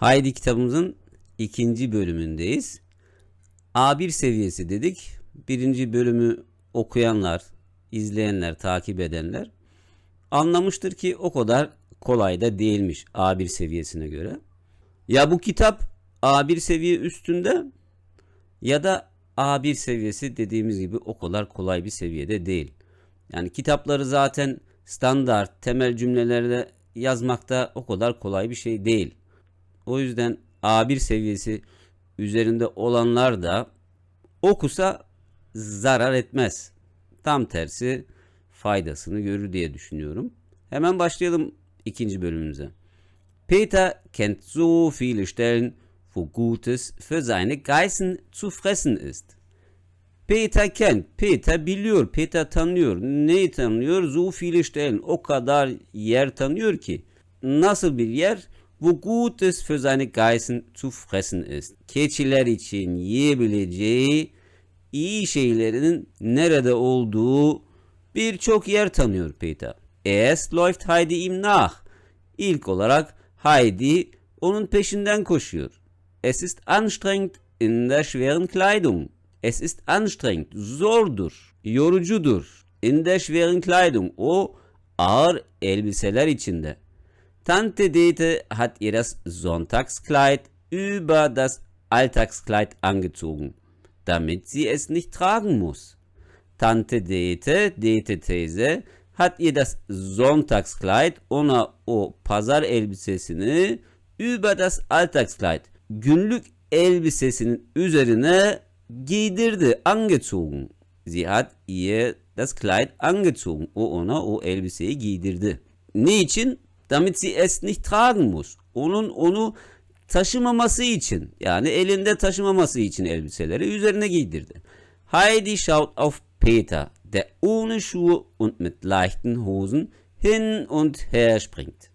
Haydi kitabımızın ikinci bölümündeyiz. A1 seviyesi dedik. Birinci bölümü okuyanlar, izleyenler, takip edenler anlamıştır ki o kadar kolay da değilmiş A1 seviyesine göre. Ya bu kitap A1 seviye üstünde ya da A1 seviyesi dediğimiz gibi o kadar kolay bir seviyede değil. Yani kitapları zaten standart temel cümlelerle yazmakta o kadar kolay bir şey değil. O yüzden A1 seviyesi üzerinde olanlar da okusa zarar etmez. Tam tersi faydasını görür diye düşünüyorum. Hemen başlayalım ikinci bölümümüze. Peter kennt so viele Stellen, wo Gutes für seine Geißen zu fressen ist. Peter kennt, Peter biliyor, Peter tanıyor. Neyi tanıyor? So viele Stellen. O kadar yer tanıyor ki. Nasıl bir yer? Wo Gutes für seine Geißen zu fressen ist. Keçiler için yiyebileceği iyi şeylerin nerede olduğu birçok yer tanıyor Peter. Erst läuft Heidi ihm nach. İlk olarak Heidi onun peşinden koşuyor. Es ist anstrengend in der schweren Kleidung. Es ist anstrengend, zordur, yorucudur. In der schweren Kleidung, o ağır elbiseler içinde. Tante Dete hat ihr das Sonntagskleid über das Alltagskleid angezogen, damit sie es nicht tragen muss. Tante Dete, Dete teyze hat ihr das Sonntagskleid ona o pazar elbisesini über das Alltagskleid günlük elbisesinin üzerine giydirdi, angezogen. Sie hat ihr das Kleid angezogen. O ona o elbiseyi giydirdi. Niçin? Damit sie es nicht tragen muss. Onun onu taşımaması için yani elinde taşımaması için elbiseleri üzerine giydirdi. Heidi schaut auf Peter, der ohne Schuhe und mit leichten Hosen hin und her springt.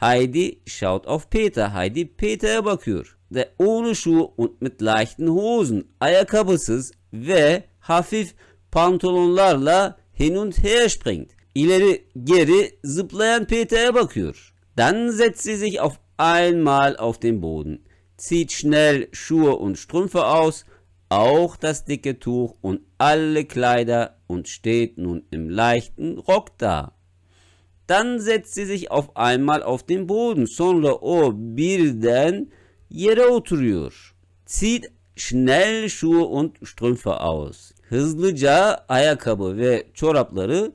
Heidi schaut auf Peter. Heidi Peter'e bakıyor. Der ohne Schuhe und mit leichten Hosen, ayakkabısız ve hafif pantolonlarla hin und her springt. İleri geri zıplayan Peter'e bakıyor. Dann setzt sie sich auf einmal auf den Boden, zieht schnell Schuhe und Strümpfe aus, auch das dicke Tuch und alle Kleider und steht nun im leichten Rock da. Dann setzt sie sich auf einmal auf den Boden. Sonra o birden yere oturuyor. Zieht schnell Schuhe und Strümpfe aus. Hızlıca ayakkabı ve çorapları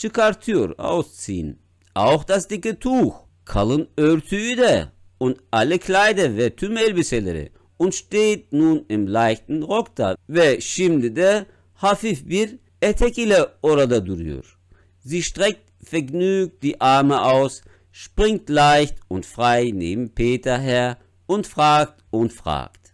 çıkartıyor. Ausziehen. Auch das dicke Tuch. Kalın örtüyü de. Und alle Kleider ve tüm elbiseleri. Und steht nun im leichten Rock da. Ve şimdi de hafif bir etek ile orada duruyor. Sie streckt vergnügt die Arme aus, springt leicht und frei neben Peter her und fragt und fragt.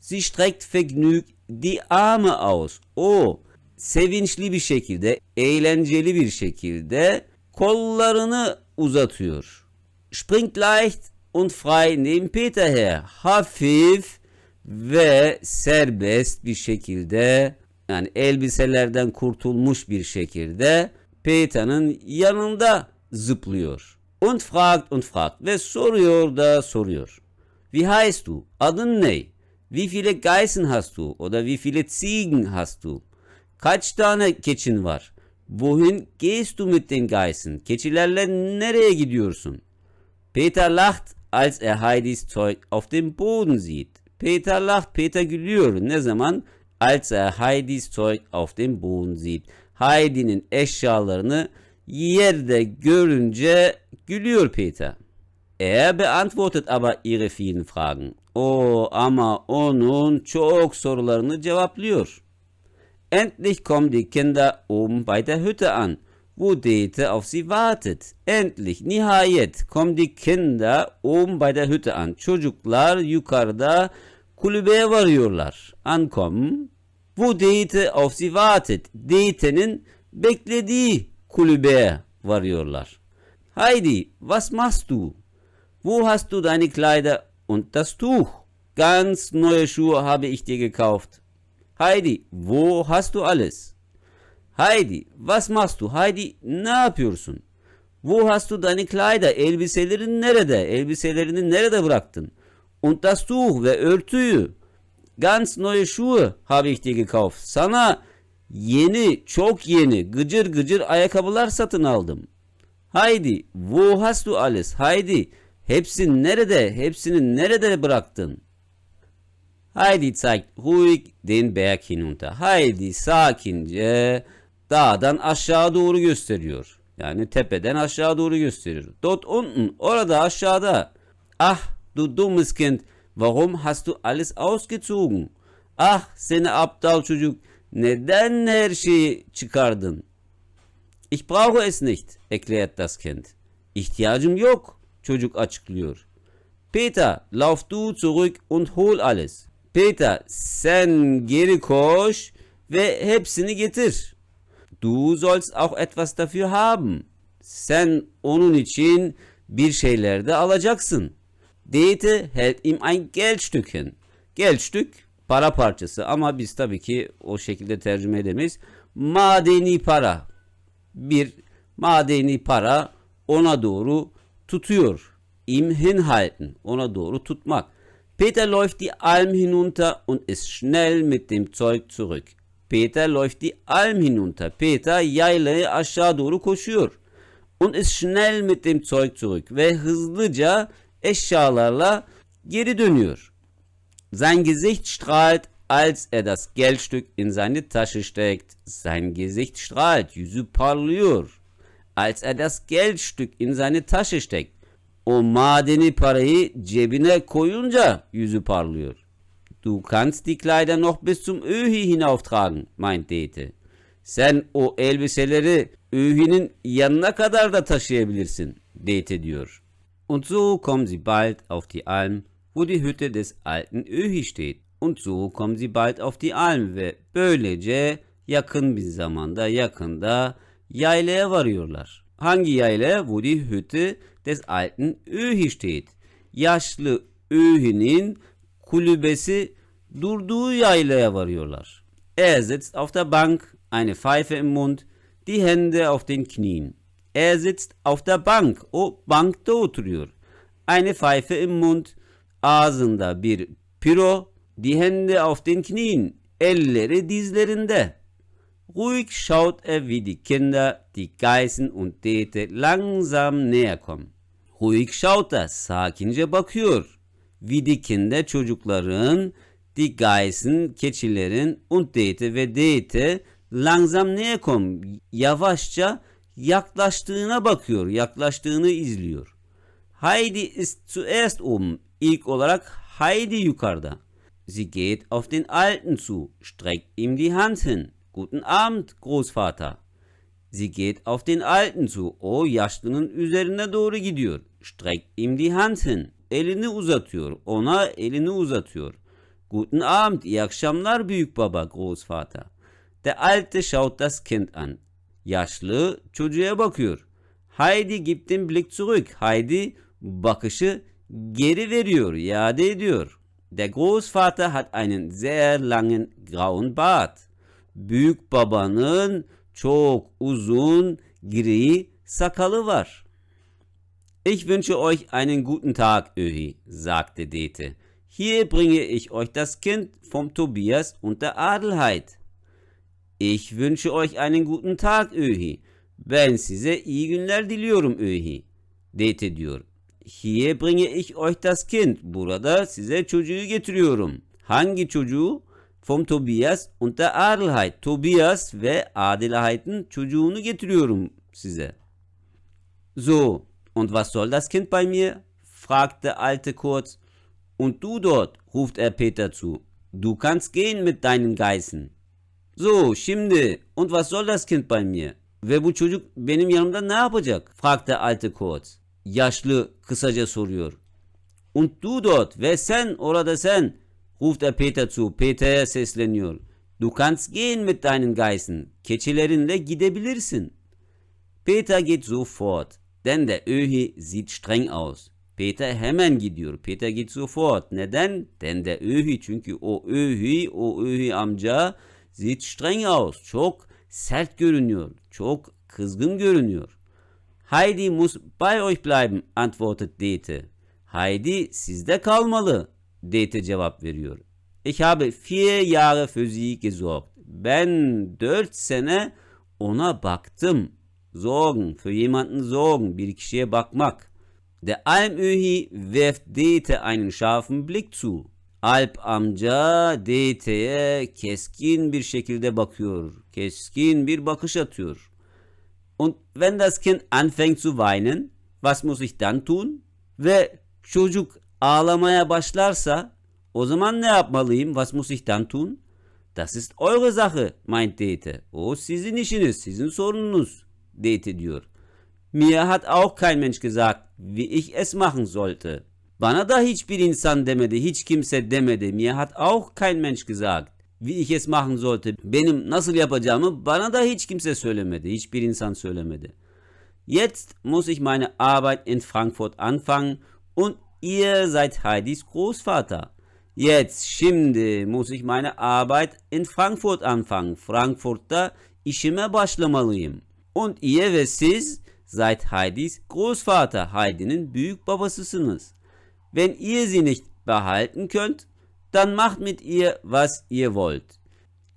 Sie streckt vergnügt die Arme aus. O sevinçli bir şekilde, eğlenceli bir şekilde kollarını uzatıyor. Springt leicht und frei neben Peter her. Hafif ve serbest bir şekilde yani elbiselerden kurtulmuş bir şekilde Peter'ın yanında zıplıyor. Und fragt und fragt ve soruyor da soruyor. Wie heißt du? Adın ne? Wie viele Geißen hast du? Oder wie viele Ziegen hast du? Kaç tane keçin var? Wohin gehst du mit den Geißen? Keçilerle nereye gidiyorsun? Peter lacht, als er Heidis Zeug auf dem Boden sieht. Peter lacht, Peter gülüyor. Ne zaman? Als er Heidis Zeug auf dem Boden sieht. Heidi'nin eşyalarını yerde görünce gülüyor Peter. Er beantwortet aber ihre vielen Fragen. O ama onun çok sorularını cevaplıyor. Endlich kommen die Kinder oben bei der Hütte an, wo Dete auf sie wartet. Endlich, nihayet kommen die Kinder oben bei der Hütte an. Çocuklar yukarıda kulübeye varıyorlar. Ankommen, wo Dete auf sie wartet. Dete'nin beklediği kulübeye varıyorlar. Heidi, was machst du? Wo hast du deine Kleider und das Tuch? Ganz neue Schuhe habe ich dir gekauft. Heidi, wo hast du alles? Heidi, was machst du? Heidi, ne yapıyorsun? Wo hast du deine Kleider? Elbiselerin nerede? Elbiselerini nerede bıraktın? Und das Tuch ve örtüyü. Ganz neue Schuhe habe ich dir gekauft. Sana yeni, çok yeni, gıcır gıcır ayakkabılar satın aldım. Haydi, wo hast du alles? Haydi, hepsini nerede, hepsini nerede bıraktın? Heidi zeigt ruhig den Berg hinunter. Heidi sakince dağdan aşağı doğru gösteriyor. Yani tepeden aşağı doğru gösteriyor. Dort unten, orada aşağıda. Ah, du dummes Kind, warum hast du alles ausgezogen? Ah, seni aptal çocuk, neden her şeyi çıkardın? Ich brauche es nicht, erklärt das Kind. İhtiyacım yok, çocuk açıklıyor. Peter, lauf du zurück und hol alles. Peter, sen geri koş ve hepsini getir. Du sollst auch etwas dafür haben. Sen onun için bir şeyler de alacaksın. Dete hält ihm ein Geldstück hin. Geldstück para parçası ama biz tabii ki o şekilde tercüme edemeyiz. Madeni para. Bir madeni para ona doğru tutuyor. Ihm hinhalten. Ona doğru tutmak. Peter läuft die Alm hinunter und ist schnell mit dem Zeug zurück. Peter läuft die Alm hinunter. Peter yaylayı aşağı koşuyor. Und ist schnell mit dem Zeug zurück. Ve hızlıca eşyalarla geri dönüyor. Sein Gesicht strahlt, als er das Geldstück in seine Tasche steckt. Sein Gesicht strahlt, yüzü parlıyor. Als er das Geldstück in seine Tasche steckt. O madeni parayı cebine koyunca yüzü parlıyor. Du kannst die Kleider noch bis zum Öhi hinauftragen, meint Dete. Sen o elbiseleri Öhi'nin yanına kadar da taşıyabilirsin, Dete diyor. Und so kommen sie bald auf die Alm, wo die Hütte des alten Öhi steht. Und so kommen sie bald auf die Alm ve böylece yakın bir zamanda yakında yaylaya varıyorlar. Hangi? Wo die Hütte des alten Öhi steht. Yaşlı Öhi'nin kulübesi durduğu yaylaya varıyorlar. Er sitzt auf der Bank, eine Pfeife im Mund, die Hände auf den Knien. Er sitzt auf der Bank, o bankta oturuyor. Eine Pfeife im Mund, ağzında bir piro, die Hände auf den Knien, elleri dizlerinde. Ruhig schaut er, wie die Kinder, die Geißen und Dete langsam näher kommen. Ruhig schaut er, sakince bakıyor. Wie die Kinder çocukların, die Geißen keçilerin und Dete ve Dete langsam näher kommen. Yavaşça yaklaştığına bakıyor, yaklaştığını izliyor. Heidi ist zuerst oben. İlk olarak Heidi yukarıda. Sie geht auf den Alten zu, streckt ihm die Hand hin. Guten Abend, Großvater. Sie geht auf den Alten zu. O yaşlının üzerine doğru gidiyor. Streckt ihm die Hand hin. Elini uzatıyor. Ona elini uzatıyor. Guten Abend, iyi akşamlar büyük baba, Großvater. Der Alte schaut das Kind an. Yaşlı çocuğa bakıyor. Heidi gibt den Blick zurück. Heidi bakışı geri veriyor, iade ediyor. Der Großvater hat einen sehr langen grauen Bart. Büyük babanın çok uzun gri sakalı var. Ich wünsche euch einen guten Tag, Öhi, sagte Dete. Hier bringe ich euch das Kind vom Tobias und der Adelheid. Ich wünsche euch einen guten Tag, Öhi. Ben size iyi günler diliyorum, Öhi. Dete diyor. Hier bringe ich euch das Kind. Burada size çocuğu getiriyorum. Hangi çocuğu? Vom Tobias und der Adelheid. Tobias ve Adelheid'in çocuğunu getiriyorum size. So, und was soll das Kind bei mir? fragt der Alte kurz. Und du dort, ruft er Peter zu. Du kannst gehen mit deinen Geißen. So, şimdi, und was soll das Kind bei mir? Ve bu çocuk benim yanımda ne yapacak? fragt der Alte kurz. Yaşlı kısaca soruyor. Und du dort ve sen orada sen ruft er Peter zu. Peter'e sesleniyor. Du kannst gehen mit deinen Geißen. Keçilerinle gidebilirsin. Peter geht sofort, denn der Öhi sieht streng aus. Peter hemen gidiyor. Peter geht sofort. Neden? Denn der Öhi çünkü o Öhi, o Öhi amca sieht streng aus. Çok sert görünüyor. Çok kızgın görünüyor. Heidi muss bei euch bleiben, antwortet Dete. Heidi sizde kalmalı. Dete cevap veriyor. Ich habe vier Jahre für sie gesorgt. Ben dört sene ona baktım. Sorgen, für jemanden sorgen, bir kişiye bakmak. Der Almöhi wirft Dete einen scharfen Blick zu. Alp amca Dete'ye keskin bir şekilde bakıyor. Keskin bir bakış atıyor. Und wenn das Kind anfängt zu weinen, was muss ich dann tun? Ve çocuk ağlamaya başlarsa o zaman ne yapmalıyım? Was muss ich dann tun? Das ist eure Sache, meint Dete. O sizin işiniz, sizin sorununuz. Dete diyor. Mir hat auch kein Mensch gesagt, wie ich es machen sollte. Bana da hiçbir insan demedi, hiç kimse demedi. Mir hat auch kein Mensch gesagt, wie ich es machen sollte. Benim nasıl yapacağımı bana da hiç kimse söylemedi, hiçbir insan söylemedi. Jetzt muss ich meine Arbeit in Frankfurt anfangen und ihr seid Heidis Großvater. Jetzt, şimdi muss ich meine Arbeit in Frankfurt anfangen. Frankfurt'ta işime başlamalıyım. Und ihr ve siz seid Heidis Großvater. Heidi'nin büyük babasısınız. Wenn ihr sie nicht behalten könnt, dann macht mit ihr was ihr wollt.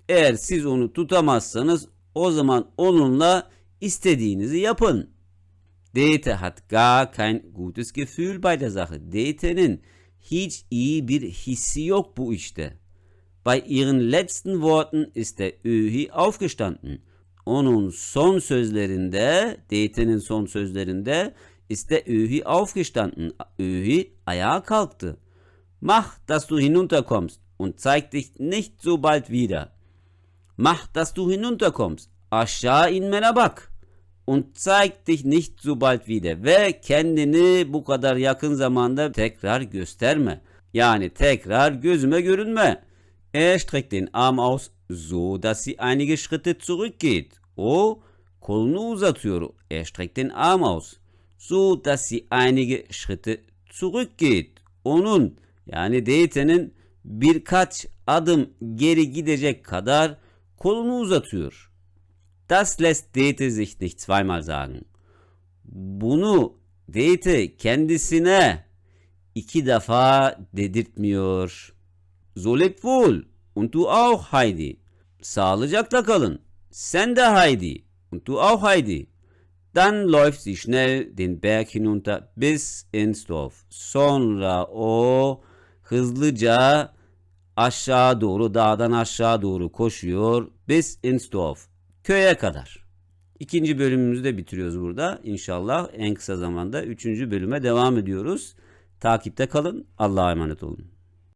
Eğer siz onu tutamazsanız o zaman onunla istediğinizi yapın. Dete hat gar kein gutes Gefühl bei der Sache. Dete'nin hiç iyi bir hissi yok bu işte. Bei ihren letzten Worten ist der Öhi aufgestanden. Onun son sözlerinde, Dete'nin son sözlerinde ist der Öhi aufgestanden. Öhi ayağa kalktı. Mach, dass du hinunterkommst und zeig dich nicht so bald wieder. Mach, dass du hinunterkommst. Aşağı inmene bak. Und zeig dich nicht so bald wieder. Ve kendini bu kadar yakın zamanda tekrar gösterme. Yani tekrar gözüme görünme. Er streckt den Arm aus, so dass sie einige Schritte zurückgeht. O kolunu uzatıyor. Er streckt den Arm aus, so dass sie einige Schritte zurückgeht. Onun yani Deite'nin birkaç adım geri gidecek kadar kolunu uzatıyor. Das lässt Dete sich nicht zweimal sagen. Bunu Dete kendisine iki defa dedirtmiyor. So lebt wohl. Und du auch Heidi. Sağlıcakla kalın. Sen de Heidi. Und du auch Heidi. Dann läuft sie schnell den Berg hinunter bis ins Dorf. Sonra o hızlıca aşağı doğru dağdan aşağı doğru koşuyor bis ins Dorf. Köye kadar. İkinci bölümümüzü de bitiriyoruz burada. İnşallah en kısa zamanda üçüncü bölüme devam ediyoruz. Takipte kalın. Allah'a emanet olun.